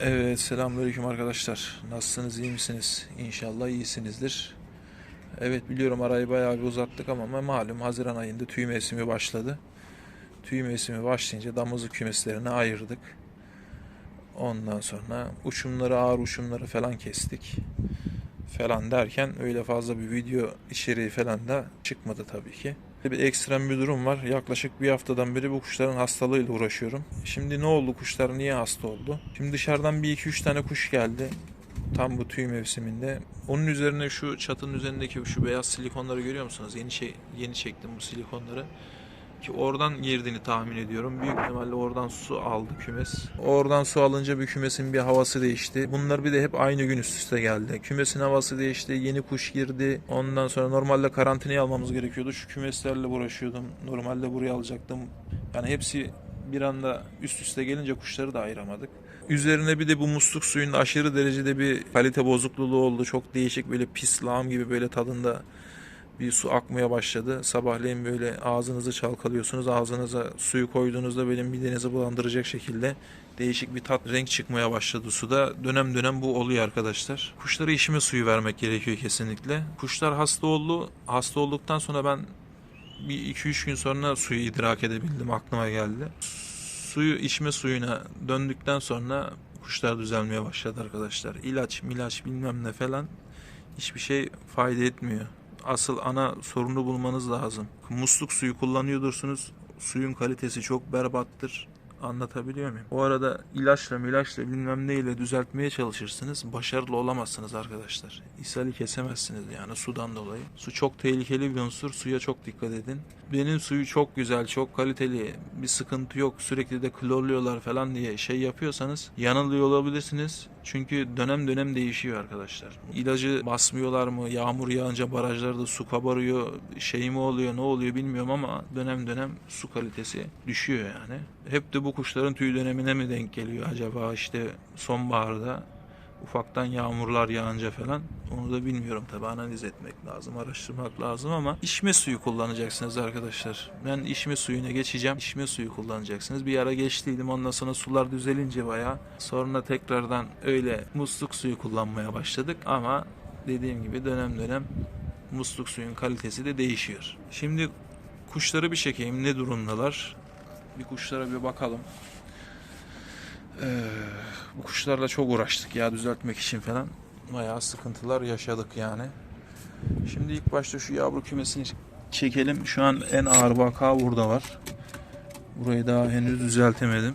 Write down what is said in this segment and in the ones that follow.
Evet selamünaleyküm arkadaşlar. Nasılsınız iyi misiniz? İnşallah iyisinizdir. Evet biliyorum arayı bayağı bir uzattık ama malum Haziran ayında tüy mevsimi başladı. Tüy mevsimi başlayınca damızlık kümeslerine ayırdık. Ondan sonra uçumları ağır uçumları falan kestik. Falan derken öyle fazla bir video içeriği falan da çıkmadı tabii ki. Bir ekstrem bir durum var. Yaklaşık bir haftadan beri bu kuşların hastalığıyla uğraşıyorum. Şimdi ne oldu? Kuşlar niye hasta oldu? Şimdi dışarıdan bir iki üç tane kuş geldi. Tam bu tüy mevsiminde. Onun üzerine şu çatının üzerindeki şu beyaz silikonları görüyor musunuz? Yeni şey yeni çektim bu silikonları. Ki oradan girdiğini tahmin ediyorum. Büyük ihtimalle oradan su aldı kümes. Oradan su alınca bir kümesin bir havası değişti. Bunlar bir de hep aynı gün üst üste geldi. Kümesin havası değişti. Yeni kuş girdi. Ondan sonra normalde karantinaya almamız gerekiyordu. Şu kümeslerle uğraşıyordum. Normalde buraya alacaktım. Yani hepsi bir anda üst üste gelince kuşları da ayıramadık. Üzerine bir de bu musluk suyunda aşırı derecede bir kalite bozukluğu oldu. Çok değişik böyle pis lağım gibi böyle tadında bir su akmaya başladı. Sabahleyin böyle ağzınızı çalkalıyorsunuz. Ağzınıza suyu koyduğunuzda böyle midenizi bulandıracak şekilde değişik bir tat renk çıkmaya başladı suda. Dönem dönem bu oluyor arkadaşlar. Kuşlara içme suyu vermek gerekiyor kesinlikle. Kuşlar hasta oldu. Hasta olduktan sonra ben bir 2-3 gün sonra suyu idrak edebildim. Aklıma geldi. Suyu içme suyuna döndükten sonra kuşlar düzelmeye başladı arkadaşlar. İlaç, milaç bilmem ne falan hiçbir şey fayda etmiyor asıl ana sorunu bulmanız lazım. Musluk suyu kullanıyordursunuz. Suyun kalitesi çok berbattır. Anlatabiliyor muyum? O arada ilaçla milaçla bilmem neyle düzeltmeye çalışırsınız. Başarılı olamazsınız arkadaşlar. İshali kesemezsiniz yani sudan dolayı. Su çok tehlikeli bir unsur. Suya çok dikkat edin. Benim suyu çok güzel, çok kaliteli. Bir sıkıntı yok. Sürekli de klorluyorlar falan diye şey yapıyorsanız yanılıyor olabilirsiniz. Çünkü dönem dönem değişiyor arkadaşlar. İlacı basmıyorlar mı? Yağmur yağınca barajlarda su kabarıyor. Şey mi oluyor, ne oluyor bilmiyorum ama dönem dönem su kalitesi düşüyor yani. Hep de bu kuşların tüy dönemine mi denk geliyor acaba işte sonbaharda ufaktan yağmurlar yağınca falan onu da bilmiyorum tabi analiz etmek lazım araştırmak lazım ama içme suyu kullanacaksınız arkadaşlar. Ben içme suyuna geçeceğim. İçme suyu kullanacaksınız. Bir ara geçtiydim ondan sonra sular düzelince baya sonra tekrardan öyle musluk suyu kullanmaya başladık ama dediğim gibi dönem dönem musluk suyun kalitesi de değişiyor. Şimdi kuşları bir çekeyim ne durumdalar? Bir kuşlara bir bakalım. Ee, bu kuşlarla çok uğraştık ya düzeltmek için falan. Bayağı sıkıntılar yaşadık yani. Şimdi ilk başta şu yavru kümesini çekelim. Şu an en ağır vaka burada var. Burayı daha henüz düzeltemedim.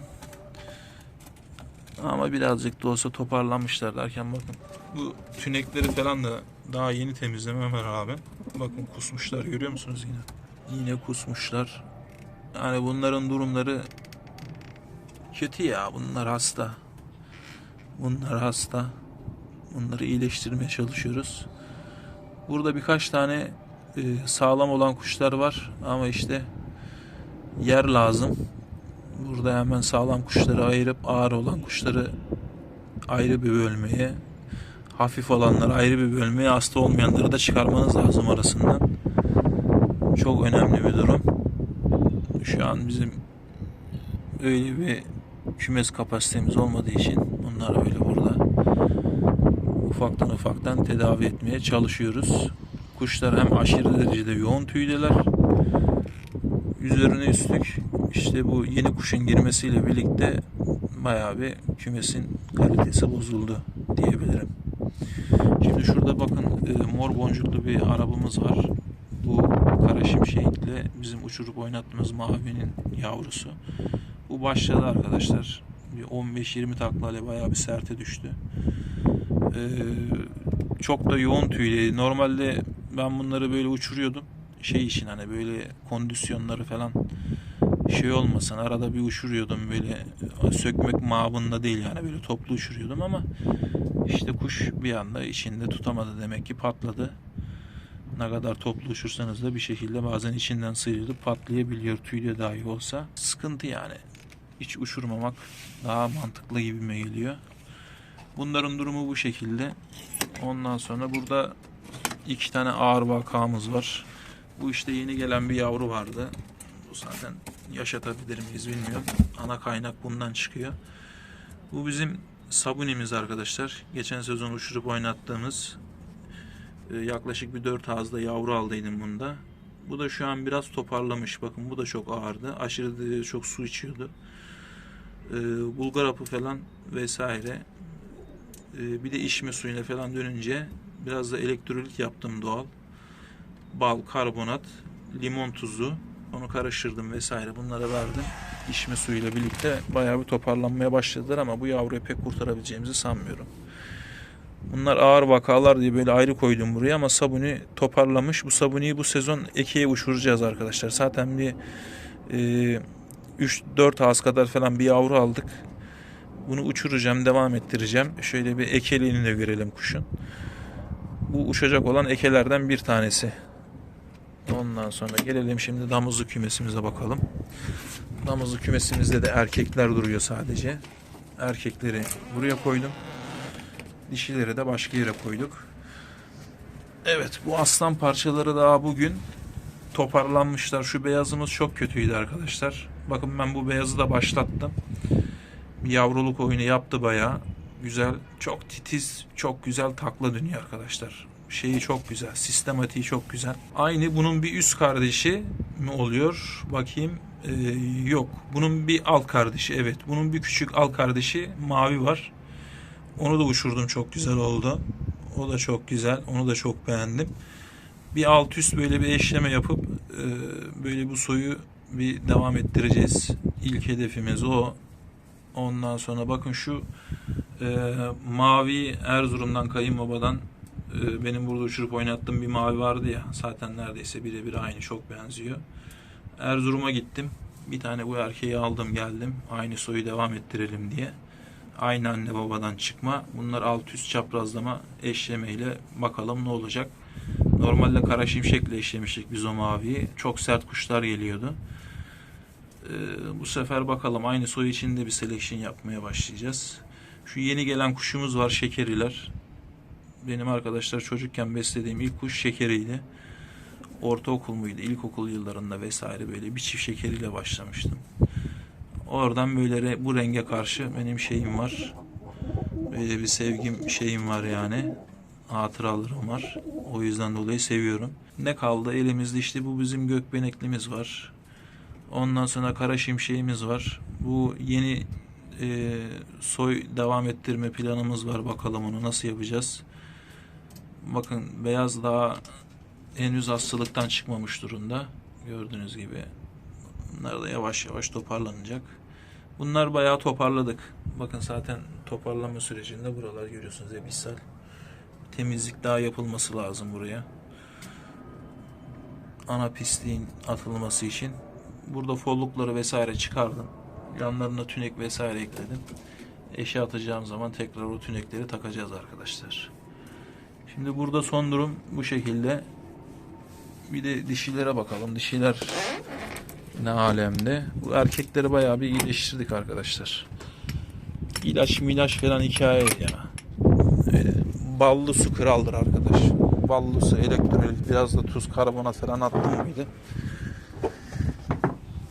Ama birazcık da olsa toparlanmışlar derken bakın. Bu tünekleri falan da daha yeni temizlememe rağmen bakın kusmuşlar görüyor musunuz yine? Yine kusmuşlar. Yani bunların durumları kötü ya bunlar hasta. Bunlar hasta. Bunları iyileştirmeye çalışıyoruz. Burada birkaç tane e, sağlam olan kuşlar var ama işte yer lazım. Burada hemen sağlam kuşları ayırıp ağır olan kuşları ayrı bir bölmeye, hafif olanları ayrı bir bölmeye, hasta olmayanları da çıkarmanız lazım arasından. Çok önemli bir durum. Şu an bizim öyle bir kümes kapasitemiz olmadığı için bunlar öyle burada ufaktan ufaktan tedavi etmeye çalışıyoruz. Kuşlar hem aşırı derecede yoğun tüydeler. Üzerine üstlük işte bu yeni kuşun girmesiyle birlikte bayağı bir kümesin kalitesi bozuldu diyebilirim. Şimdi şurada bakın e, mor boncuklu bir arabamız var. Bu kara şimşekle bizim uçurup oynattığımız mavinin yavrusu. Bu başladı arkadaşlar. Bir 15-20 taklayla bayağı bir serte düştü. Ee, çok da yoğun tüylü. Normalde ben bunları böyle uçuruyordum. Şey için hani böyle kondisyonları falan şey olmasın. Arada bir uçuruyordum böyle sökmek mabında değil yani böyle toplu uçuruyordum ama işte kuş bir anda içinde tutamadı demek ki patladı. Ne kadar toplu uçursanız da bir şekilde bazen içinden sıyrılıp patlayabiliyor tüyle dahi olsa. Sıkıntı yani. Hiç uçurmamak daha mantıklı gibime geliyor. Bunların durumu bu şekilde. Ondan sonra burada iki tane ağır vakamız var. Bu işte yeni gelen bir yavru vardı. Bu zaten yaşatabilir miyiz bilmiyorum. Ana kaynak bundan çıkıyor. Bu bizim sabunimiz arkadaşlar. Geçen sezon uçurup oynattığımız e, yaklaşık bir 4 ağızda yavru aldıydım bunda. Bu da şu an biraz toparlamış. Bakın bu da çok ağırdı. Aşırı çok su içiyordu. E, Bulgar hapı falan vesaire. E, bir de içme suyuna falan dönünce biraz da elektrolit yaptım doğal. Bal, karbonat, limon tuzu onu karıştırdım vesaire bunlara verdim. İçme suyuyla birlikte bayağı bir toparlanmaya başladılar ama bu yavruyu pek kurtarabileceğimizi sanmıyorum. Bunlar ağır vakalar diye böyle ayrı koydum buraya ama sabuni toparlamış. Bu sabuniyi bu sezon ekeye uçuracağız arkadaşlar. Zaten bir e, 3-4 ağız kadar falan bir yavru aldık. Bunu uçuracağım, devam ettireceğim. Şöyle bir ekeliğini de görelim kuşun. Bu uçacak olan ekelerden bir tanesi. Ondan sonra gelelim şimdi damızlık kümesimize bakalım. Damızlık kümesimizde de erkekler duruyor sadece. Erkekleri buraya koydum. Dişileri de başka yere koyduk. Evet bu aslan parçaları daha bugün toparlanmışlar. Şu beyazımız çok kötüydü arkadaşlar. Bakın ben bu beyazı da başlattım. Bir yavruluk oyunu yaptı bayağı. Güzel, çok titiz, çok güzel takla dönüyor arkadaşlar. Şeyi çok güzel, sistematiği çok güzel. Aynı bunun bir üst kardeşi mi oluyor? Bakayım. Ee, yok. Bunun bir alt kardeşi evet. Bunun bir küçük alt kardeşi mavi var. Onu da uçurdum çok güzel oldu. O da çok güzel. Onu da çok beğendim. Bir alt üst böyle bir eşleme yapıp e, böyle bu soyu bir devam ettireceğiz. İlk hedefimiz o. Ondan sonra bakın şu e, mavi Erzurum'dan kayınbabadan e, benim burada uçurup oynattığım bir mavi vardı ya. Zaten neredeyse birebir aynı çok benziyor. Erzurum'a gittim. Bir tane bu erkeği aldım geldim. Aynı soyu devam ettirelim diye. Aynı anne babadan çıkma. Bunlar alt üst çaprazlama eşlemeyle bakalım ne olacak. Normalde kara şimşekle eşlemiştik biz o maviyi. Çok sert kuşlar geliyordu. Ee, bu sefer bakalım aynı soy içinde bir selection yapmaya başlayacağız. Şu yeni gelen kuşumuz var şekeriler. Benim arkadaşlar çocukken beslediğim ilk kuş şekeriydi. Ortaokul muydu, ilkokul yıllarında vesaire böyle bir çift şekeriyle başlamıştım. Oradan böyle re- bu renge karşı benim şeyim var. Böyle bir sevgim şeyim var yani. Hatıralarım var. O yüzden dolayı seviyorum. Ne kaldı elimizde işte bu bizim gökbeneklimiz var. Ondan sonra kara şimşeğimiz var. Bu yeni e, soy devam ettirme planımız var. Bakalım onu nasıl yapacağız. Bakın beyaz daha henüz hastalıktan çıkmamış durumda. Gördüğünüz gibi. Bunlar da yavaş yavaş toparlanacak. Bunlar bayağı toparladık. Bakın zaten toparlanma sürecinde buralar görüyorsunuz ebissal. Temizlik daha yapılması lazım buraya. Ana pisliğin atılması için. Burada follukları vesaire çıkardım. Yanlarına tünek vesaire ekledim. Eşe atacağım zaman tekrar o tünekleri takacağız arkadaşlar. Şimdi burada son durum bu şekilde. Bir de dişilere bakalım. Dişiler ne alemde. Bu erkekleri bayağı bir iyileştirdik arkadaşlar. İlaç milaç falan hikaye ya. Ballı su kraldır arkadaş. Ballı su, elektrolit, biraz da tuz, karbonat falan attım mıydı?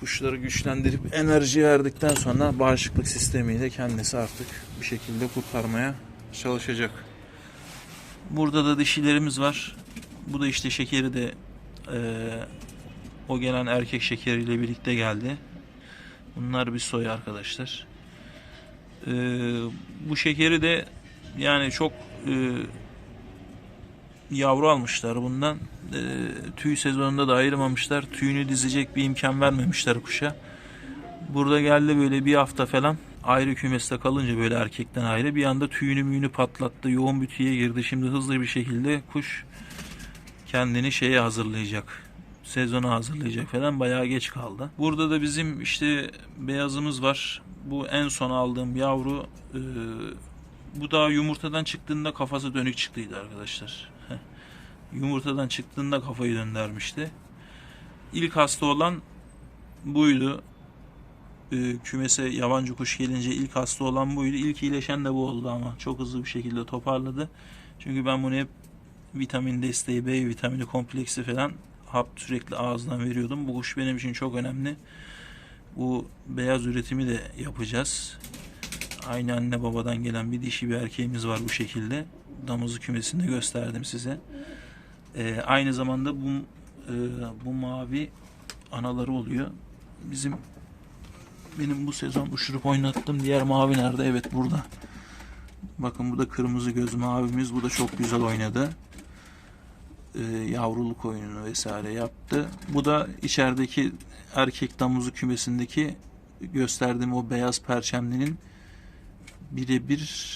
Kuşları güçlendirip enerji verdikten sonra bağışıklık sistemiyle kendisi artık bir şekilde kurtarmaya çalışacak. Burada da dişilerimiz var. Bu da işte şekeri de eee, o gelen erkek şekeriyle birlikte geldi. Bunlar bir soy arkadaşlar. Eee, bu şekeri de yani çok eee, yavru almışlar bundan. Eee, tüy sezonunda da ayırmamışlar. Tüyünü dizecek bir imkan vermemişler kuşa. Burada geldi böyle bir hafta falan ayrı kümeste kalınca böyle erkekten ayrı bir anda tüyünü müyünü patlattı. Yoğun bir tüye girdi. Şimdi hızlı bir şekilde kuş kendini şeye hazırlayacak. Sezona hazırlayacak falan bayağı geç kaldı. Burada da bizim işte beyazımız var. Bu en son aldığım yavru e, bu daha yumurtadan çıktığında kafası dönük çıktıydı arkadaşlar. yumurtadan çıktığında kafayı döndürmüştü. İlk hasta olan buydu. E, kümese yabancı kuş gelince ilk hasta olan buydu. İlk iyileşen de bu oldu ama çok hızlı bir şekilde toparladı. Çünkü ben bunu hep vitamin desteği, B vitamini kompleksi falan hap sürekli ağızdan veriyordum. Bu kuş benim için çok önemli. Bu beyaz üretimi de yapacağız. Aynı anne babadan gelen bir dişi bir erkeğimiz var bu şekilde. Damızı kümesinde gösterdim size. Ee, aynı zamanda bu e, bu mavi anaları oluyor. Bizim benim bu sezon uçurup oynattığım diğer mavi nerede? Evet burada. Bakın bu da kırmızı göz mavimiz. Bu da çok güzel oynadı. Ee, yavruluk oyununu vesaire yaptı. Bu da içerideki erkek damızı kümesindeki gösterdiğim o beyaz perçemlinin birebir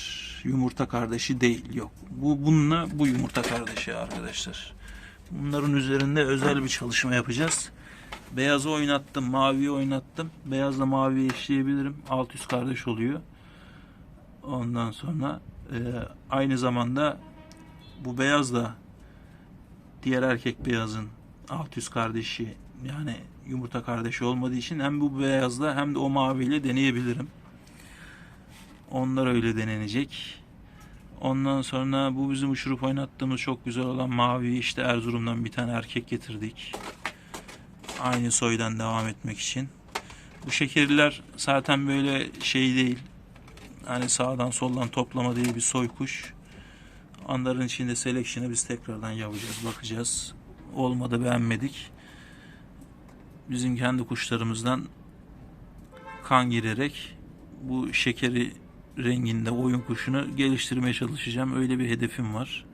yumurta kardeşi değil. Yok. Bu bununla bu yumurta kardeşi arkadaşlar. Bunların üzerinde özel bir çalışma yapacağız. Beyazı oynattım, maviyi oynattım. Beyazla maviyi eşleyebilirim. Alt üst kardeş oluyor. Ondan sonra e, aynı zamanda bu beyaz da diğer erkek beyazın alt üst kardeşi yani yumurta kardeşi olmadığı için hem bu beyazla hem de o maviyle deneyebilirim. Onlar öyle denenecek. Ondan sonra bu bizim uçurup oynattığımız çok güzel olan mavi işte Erzurum'dan bir tane erkek getirdik. Aynı soydan devam etmek için. Bu şekerler zaten böyle şey değil. Hani sağdan soldan toplama değil bir soy kuş. Onların içinde selection'ı biz tekrardan yapacağız, bakacağız. Olmadı beğenmedik. Bizim kendi kuşlarımızdan kan girerek bu şekeri renginde oyun kuşunu geliştirmeye çalışacağım. Öyle bir hedefim var.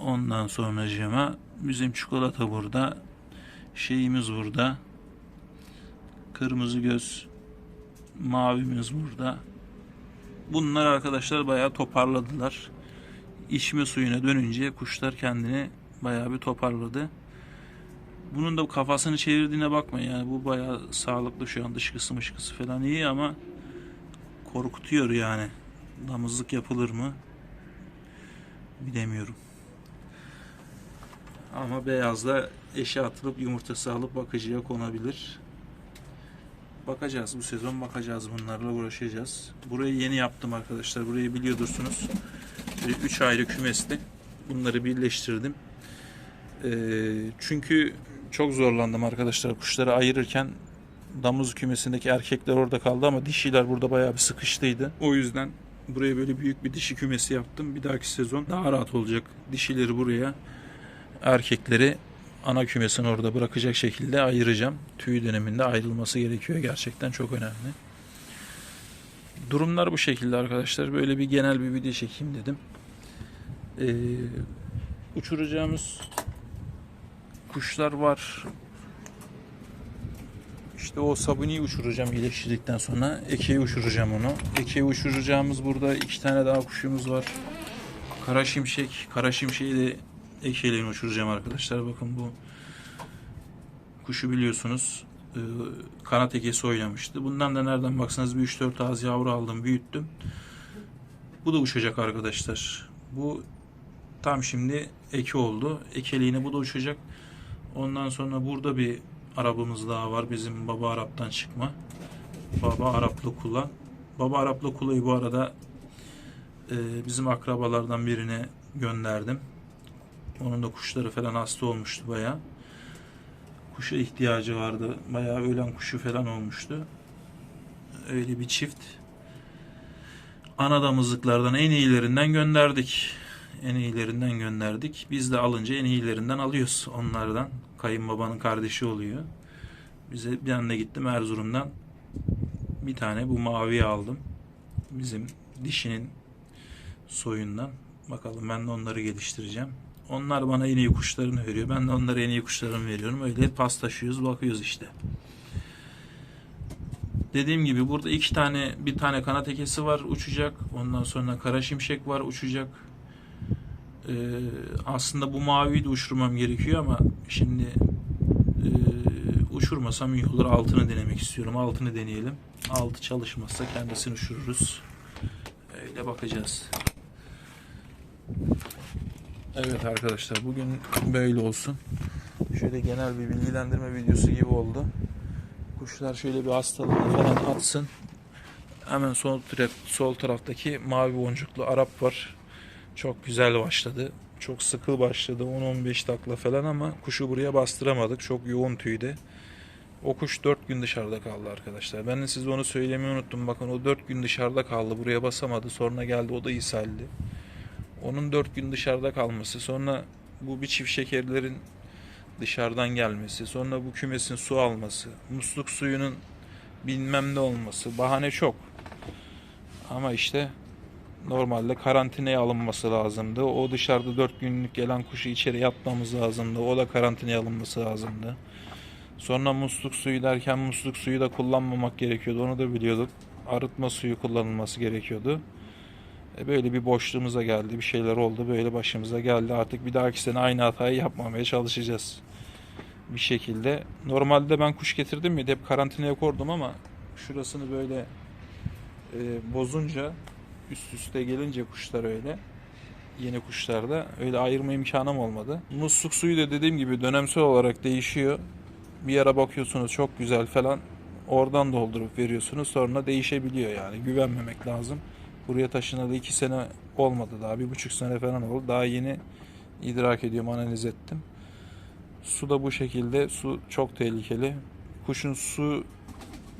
Ondan sonra bizim çikolata burada. Şeyimiz burada. Kırmızı göz mavimiz burada. Bunlar arkadaşlar bayağı toparladılar. İçme suyuna dönünce kuşlar kendini bayağı bir toparladı. Bunun da kafasını çevirdiğine bakmayın yani bu bayağı sağlıklı şu an dışkısı mışkısı falan iyi ama korkutuyor yani. Damızlık yapılır mı? Bilemiyorum. Ama beyazla eşe atılıp yumurtası alıp bakıcıya konabilir. Bakacağız bu sezon bakacağız bunlarla uğraşacağız. Burayı yeni yaptım arkadaşlar. Burayı biliyordursunuz. 3 ayrı kümesli. Bunları birleştirdim. Ee, çünkü çok zorlandım arkadaşlar kuşları ayırırken damız kümesindeki erkekler orada kaldı ama dişiler burada bayağı bir sıkıştıydı. O yüzden buraya böyle büyük bir dişi kümesi yaptım. Bir dahaki sezon daha rahat olacak. Dişileri buraya, erkekleri ana kümesini orada bırakacak şekilde ayıracağım. Tüy döneminde ayrılması gerekiyor. Gerçekten çok önemli. Durumlar bu şekilde arkadaşlar. Böyle bir genel bir video çekeyim dedim. Ee, uçuracağımız kuşlar var. İşte o sabuniyi uçuracağım iyileştirdikten sonra. Ekeği uçuracağım onu. Ekeği uçuracağımız burada iki tane daha kuşumuz var. Kara şimşek. Kara şimşeği de ekeğiyle uçuracağım arkadaşlar. Bakın bu kuşu biliyorsunuz. Ee, kanat ekesi oynamıştı. Bundan da nereden baksanız bir 3-4 ağız yavru aldım, büyüttüm. Bu da uçacak arkadaşlar. Bu tam şimdi eki oldu. Ekeliğine bu da uçacak. Ondan sonra burada bir Arabımız daha var. Bizim Baba Arap'tan çıkma. Baba Araplı Kula. Baba Araplı Kula'yı bu arada e, bizim akrabalardan birine gönderdim. Onun da kuşları falan hasta olmuştu baya. Kuşa ihtiyacı vardı. Bayağı ölen kuşu falan olmuştu. Öyle bir çift. Ana damızlıklardan en iyilerinden gönderdik. En iyilerinden gönderdik. Biz de alınca en iyilerinden alıyoruz onlardan kayınbabanın kardeşi oluyor. Bize bir anda gittim Erzurum'dan bir tane bu maviyi aldım. Bizim dişinin soyundan. Bakalım ben de onları geliştireceğim. Onlar bana en iyi kuşlarını veriyor. Ben de onlara en iyi kuşlarımı veriyorum. Öyle paslaşıyoruz, bakıyoruz işte. Dediğim gibi burada iki tane, bir tane kanat ekesi var uçacak. Ondan sonra kara şimşek var uçacak. Ee, aslında bu maviyi de uçurmam gerekiyor ama şimdi e, uçurmasam iyi olur. Altını denemek istiyorum. Altını deneyelim. Altı çalışmazsa kendisini uçururuz. Öyle bakacağız. Evet arkadaşlar bugün böyle olsun. Şöyle genel bir bilgilendirme videosu gibi oldu. Kuşlar şöyle bir hastalığını falan atsın. Hemen sol, sol taraftaki mavi boncuklu Arap var. Çok güzel başladı. Çok sıkı başladı. 10-15 takla falan ama kuşu buraya bastıramadık. Çok yoğun tüyde. O kuş 4 gün dışarıda kaldı arkadaşlar. Ben de size onu söylemeyi unuttum. Bakın o 4 gün dışarıda kaldı. Buraya basamadı. Sonra geldi o da ishaldi. Onun 4 gün dışarıda kalması. Sonra bu bir çift şekerlerin dışarıdan gelmesi. Sonra bu kümesin su alması. Musluk suyunun bilmem ne olması. Bahane çok. Ama işte normalde karantinaya alınması lazımdı. O dışarıda 4 günlük gelen kuşu içeri yatmamız lazımdı. O da karantinaya alınması lazımdı. Sonra musluk suyu derken musluk suyu da kullanmamak gerekiyordu. Onu da biliyorduk. Arıtma suyu kullanılması gerekiyordu. E böyle bir boşluğumuza geldi. Bir şeyler oldu. Böyle başımıza geldi. Artık bir dahaki sene aynı hatayı yapmamaya çalışacağız. Bir şekilde. Normalde ben kuş getirdim mi hep karantinaya koydum ama şurasını böyle e, bozunca üst üste gelince kuşlar öyle yeni kuşlarda öyle ayırma imkanım olmadı. Musluk suyu da dediğim gibi dönemsel olarak değişiyor. Bir ara bakıyorsunuz çok güzel falan oradan doldurup veriyorsunuz sonra değişebiliyor yani güvenmemek lazım. Buraya taşınalı iki sene olmadı daha bir buçuk sene falan oldu daha yeni idrak ediyorum analiz ettim. Su da bu şekilde su çok tehlikeli. Kuşun su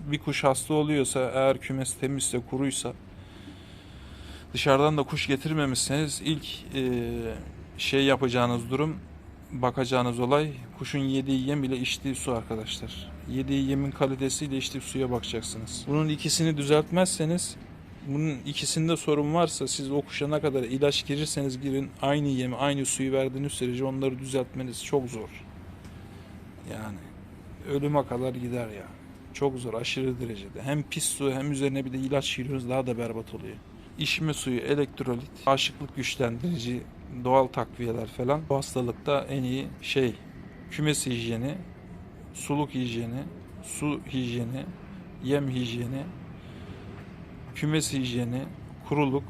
bir kuş hasta oluyorsa eğer kümes temizse kuruysa dışarıdan da kuş getirmemişseniz ilk e, şey yapacağınız durum bakacağınız olay kuşun yediği yem ile içtiği su arkadaşlar. Yediği yemin kalitesiyle içtiği suya bakacaksınız. Bunun ikisini düzeltmezseniz bunun ikisinde sorun varsa siz o kuşa ne kadar ilaç girirseniz girin aynı yemi aynı suyu verdiğiniz sürece onları düzeltmeniz çok zor. Yani ölüme kadar gider ya. Çok zor aşırı derecede. Hem pis su hem üzerine bir de ilaç giriyoruz daha da berbat oluyor. İçme suyu, elektrolit, bağışıklık güçlendirici, doğal takviyeler falan bu hastalıkta en iyi şey kümes hijyeni, suluk hijyeni, su hijyeni, yem hijyeni, kümes hijyeni, kuruluk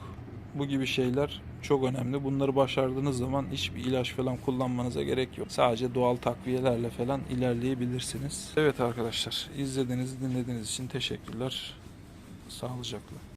bu gibi şeyler çok önemli. Bunları başardığınız zaman hiçbir ilaç falan kullanmanıza gerek yok. Sadece doğal takviyelerle falan ilerleyebilirsiniz. Evet arkadaşlar izlediğiniz, dinlediğiniz için teşekkürler. Sağlıcakla.